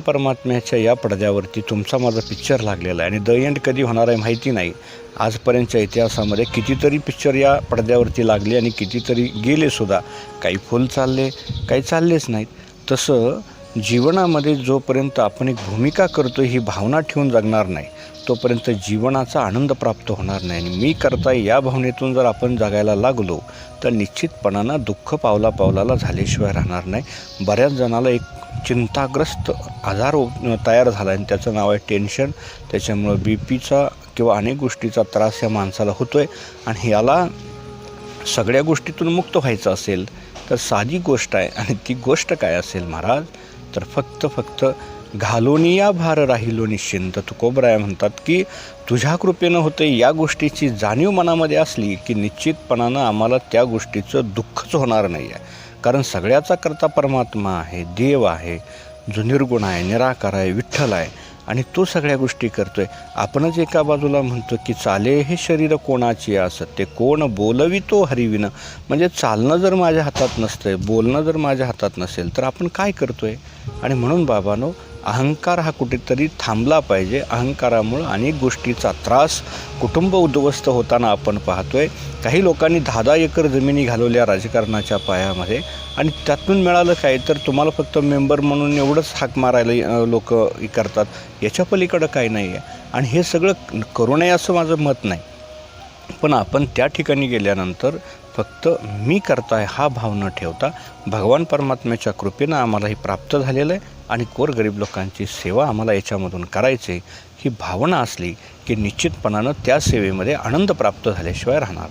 परमात्म्याच्या या पडद्यावरती तुमचा माझा पिक्चर लागलेला आहे. आणि द एंड कधी होणार आहे माहिती नाही. आजपर्यंतच्या इतिहासामध्ये कितीतरी पिक्चर या पडद्यावरती लागले आणि कितीतरी गेले सुद्धा. काही फुल चालले काही चाललेच नाहीत. तसं जीवनामध्ये जोपर्यंत आपण एक भूमिका करतो ही भावना ठेवून जगणार नाही तोपर्यंत जीवनाचा आनंद प्राप्त होणार नाही. आणि मी करता या भावनेतून जर आपण जगायला लागलो तर निश्चितपणानं दुःख पावला पावलाला झाल्याशिवाय राहणार नाही. बऱ्याच जणाला एक चिंताग्रस्त आजार तयार झाला आणि त्याचं नाव आहे टेन्शन. त्याच्यामुळं बी पीचा किंवा अनेक गोष्टीचा त्रास या माणसाला होतो आहे आणि याला सगळ्या गोष्टीतून मुक्त व्हायचं असेल तर साधी गोष्ट आहे. आणि ती गोष्ट काय असेल महाराज? तर फक्त फक्त घालोनिया भार राहिलो निश्चिंत. तुकोबराय म्हणतात की तुझ्या कृपेनं होतं या गोष्टीची जाणीव मनामध्ये असली की निश्चितपणानं आम्हाला त्या गोष्टीचं दुःखच होणार नाही आहे कारण सगळ्याचा करता परमात्मा आहे देव आहे जो निर्गुण आहे निराकार आहे विठ्ठल आहे. आणि तो सगळ्या गोष्टी करतोय. आपणच एका बाजूला म्हणतो की चाले हे शरीर कोणाची असत ते कोण बोलवितो हरिविनं म्हणजे चालणं जर माझ्या हातात नसतंय बोलणं जर माझ्या हातात नसेल तर आपण काय करतोय? आणि म्हणून बाबानो अहंकार हा कुठेतरी थांबला पाहिजे. अहंकारामुळं अनेक गोष्टीचा त्रास कुटुंब उद्ध्वस्त होताना आपण पाहतोय. काही लोकांनी दहा दहा एकर जमिनी घालवल्या राजकारणाच्या पायामध्ये आणि त्यातून मिळालं काय? तर तुम्हाला फक्त मेंबर म्हणून एवढंच हाक मारायला लोक करतात. याच्या पलीकडं काही नाही आहे आणि हे सगळं करू नये असं माझं मत नाही. पण आपण त्या ठिकाणी गेल्यानंतर फक्त मी करताय हा भाव न ठेवता भगवान परमात्म्याच्या कृपेनं आम्हाला हे प्राप्त झालेलं आहे आणि गोरगरीब लोकांची सेवा आम्हाला याच्यामधून करायची ही भावना असली की निश्चितपणानं त्या सेवेमध्ये आनंद प्राप्त झाल्याशिवाय राहणार नाही.